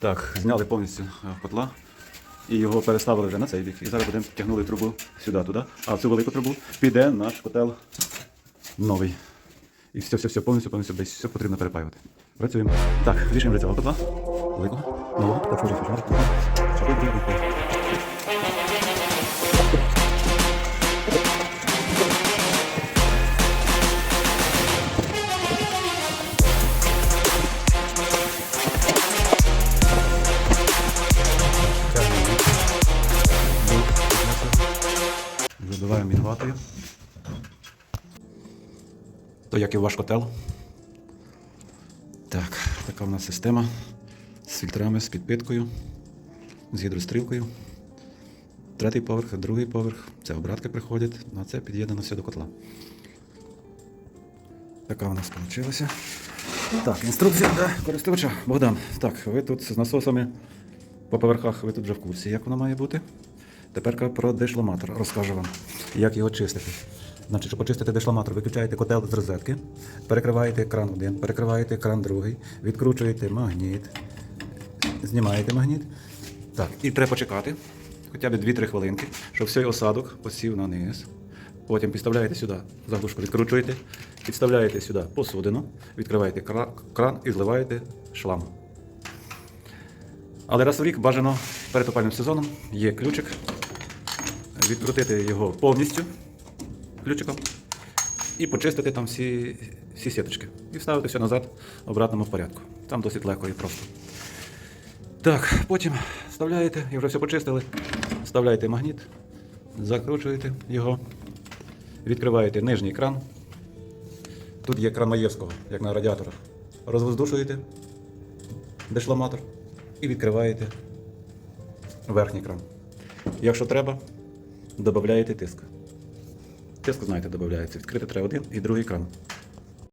Так, зняли повністю е, котла і його переставили вже на цей бік. І зараз будемо тягнули трубу сюди, туди. А цю велику трубу піде наш котел новий. І все, все, все, повністю, повністю десь все потрібно перепаювати. Працюємо. Так, рішимо для цього котла. Великого, нового. Так, що вже Забиваємо мінватою. То як і ваш котел. Так, така в нас система з фільтрами, з підпиткою, з гідрострілкою. Третій поверх, другий поверх. Це обратки приходять, на це під'єднано все до котла. Така у нас вийшла. Так, інструкція для користувача. Богдан, так, ви тут з насосами по поверхах, ви тут вже в курсі, як воно має бути. Тепер про дешламатор розкажу вам, як його чистити. Значить, щоб почистити дешламатор, виключаєте котел з розетки, перекриваєте кран один, перекриваєте кран другий, відкручуєте магніт, знімаєте магніт. Так, і треба почекати хоча б 2-3 хвилинки, щоб цей осадок посів на низ. Потім підставляєте сюди заглушку, відкручуєте, підставляєте сюди посудину, відкриваєте кран і зливаєте шлам. Але раз в рік бажано перед опальним сезоном є ключик. Відкрутити його повністю ключиком і почистити там всі, всі сіточки. І вставити все назад в обратному порядку. Там досить легко і просто. Так, потім вставляєте, і вже все почистили. Вставляєте магніт, закручуєте його, відкриваєте нижній кран. Тут є кран Маєвського, як на радіаторах. Розвоздушуєте дешламатор і відкриваєте верхній кран. Якщо треба, додаєте тиск. Тиск, знаєте, додається. Відкрити треба один і другий кран.